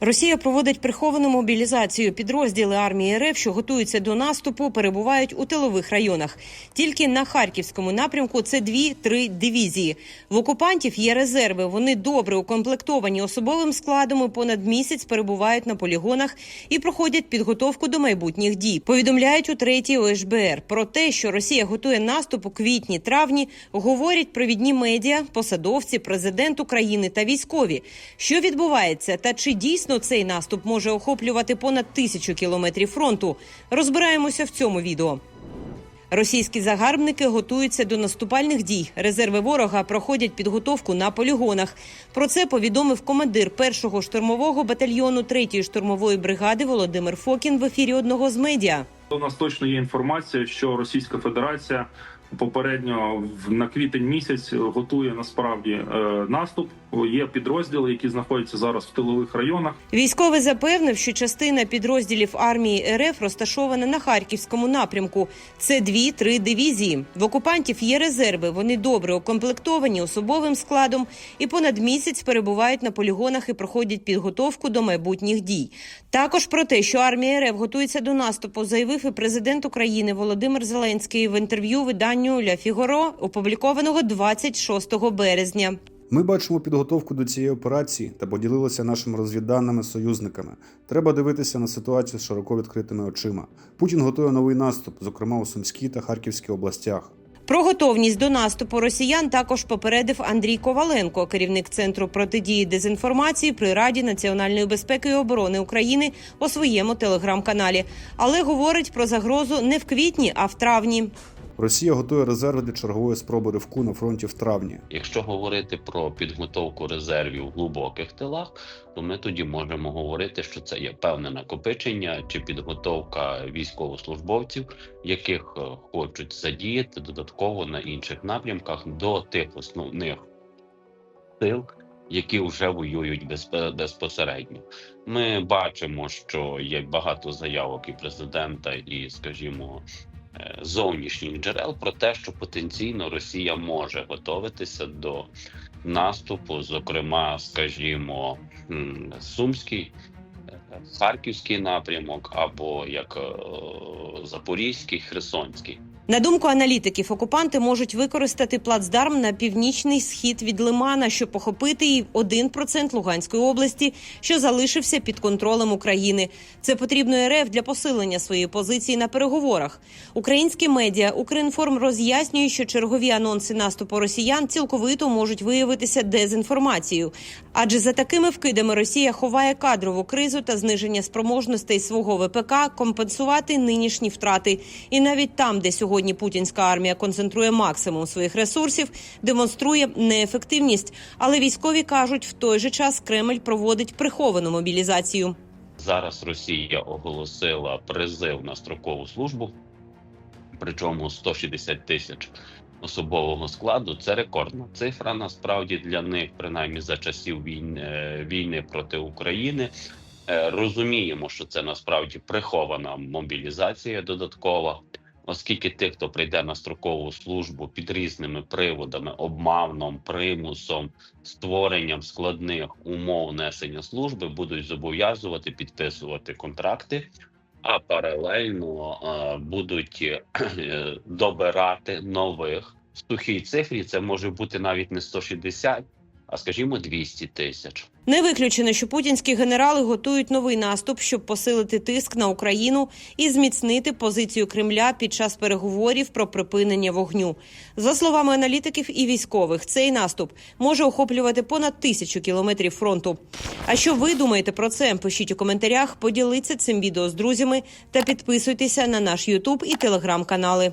Росія проводить приховану мобілізацію. Підрозділи армії РФ, що готуються до наступу, перебувають у тилових районах. Тільки на харківському напрямку це дві-три дивізії. В окупантів є резерви. Вони добре укомплектовані особовим складом і понад місяць перебувають на полігонах і проходять підготовку до майбутніх дій. Повідомляють у третій ОШБР про те, що Росія готує наступ у квітні-травні. Говорять провідні медіа, посадовці, президент України та військові. Що відбувається та чи дійсно цей наступ може охоплювати понад тисячу кілометрів фронту? Розбираємося в цьому відео. Російські загарбники готуються до наступальних дій. Резерви ворога проходять підготовку на полігонах. Про це повідомив командир першого штурмового батальйону третьої штурмової бригади Володимир Фокін в ефірі одного з медіа. У нас точно є інформація, що Російська Федерація попередньо на квітень місяць готує насправді е, наступ. Є підрозділи, які знаходяться зараз в тилових районах. Військовий запевнив, що частина підрозділів армії РФ розташована на харківському напрямку. Це дві-три дивізії. В окупантів є резерви. Вони добре укомплектовані особовим складом і понад місяць перебувають на полігонах і проходять підготовку до майбутніх дій. Також про те, що армія РФ готується до наступу, заявив і президент України Володимир Зеленський в інтерв'ю виданню Ля Фігоро, опублікованого 26 березня. Ми бачимо підготовку до цієї операції та поділилися нашими розвідданими союзниками. Треба дивитися на ситуацію з широко відкритими очима. Путін готує новий наступ, зокрема у Сумській та Харківській областях. Про готовність до наступу росіян також попередив Андрій Коваленко, керівник центру протидії дезінформації при Раді національної безпеки і оборони України у своєму телеграм-каналі. Але говорить про загрозу не в квітні, а в травні. Росія готує резерви для чергової спроби ривку на фронті в травні. Якщо говорити про підготовку резервів в глибоких тилах, то ми тоді можемо говорити, що це є певне накопичення чи підготовка військовослужбовців, яких е, хочуть задіяти додатково на інших напрямках до тих основних сил, які вже воюють безпосередньо. Ми бачимо, що є багато заявок і президента, і, скажімо, зовнішніх джерел про те, що потенційно Росія може готуватися до наступу, зокрема, скажімо, Сумський, е, Харківський напрямок або як е, Запорізький, Херсонський. На думку аналітиків, окупанти можуть використати плацдарм на північний схід від Лимана, щоб охопити і 1% Луганської області, що залишився під контролем України. Це потрібно РФ для посилення своєї позиції на переговорах. Українські медіа Укрінформ роз'яснює, що чергові анонси наступу росіян цілковито можуть виявитися дезінформацією. Адже за такими вкидами Росія ховає кадрову кризу та зниження спроможностей свого ВПК компенсувати нинішні втрати. І навіть там, де сьогодні путінська армія концентрує максимум своїх ресурсів, демонструє неефективність. Але військові кажуть, в той же час Кремль проводить приховану мобілізацію. Зараз Росія оголосила призив на строкову службу, причому 160 тисяч особового складу. Це рекордна цифра. Насправді для них, принаймні за часів війни, війни проти України. Е, Розуміємо, що це насправді прихована мобілізація додаткова, оскільки тих, хто прийде на строкову службу під різними приводами, обманом, примусом, створенням складних умов несення служби, будуть зобов'язувати підписувати контракти, а паралельно е, будуть е, добирати нових в сухій цифрі. Це може бути навіть не 160, а скажімо, 200 тисяч. Не виключено, що путінські генерали готують новий наступ, щоб посилити тиск на Україну і зміцнити позицію Кремля під час переговорів про припинення вогню. За словами аналітиків і військових, цей наступ може охоплювати понад тисячу кілометрів фронту. А що ви думаєте про це? Пишіть у коментарях, поділіться цим відео з друзями та підписуйтеся на наш Ютуб і телеграм канали.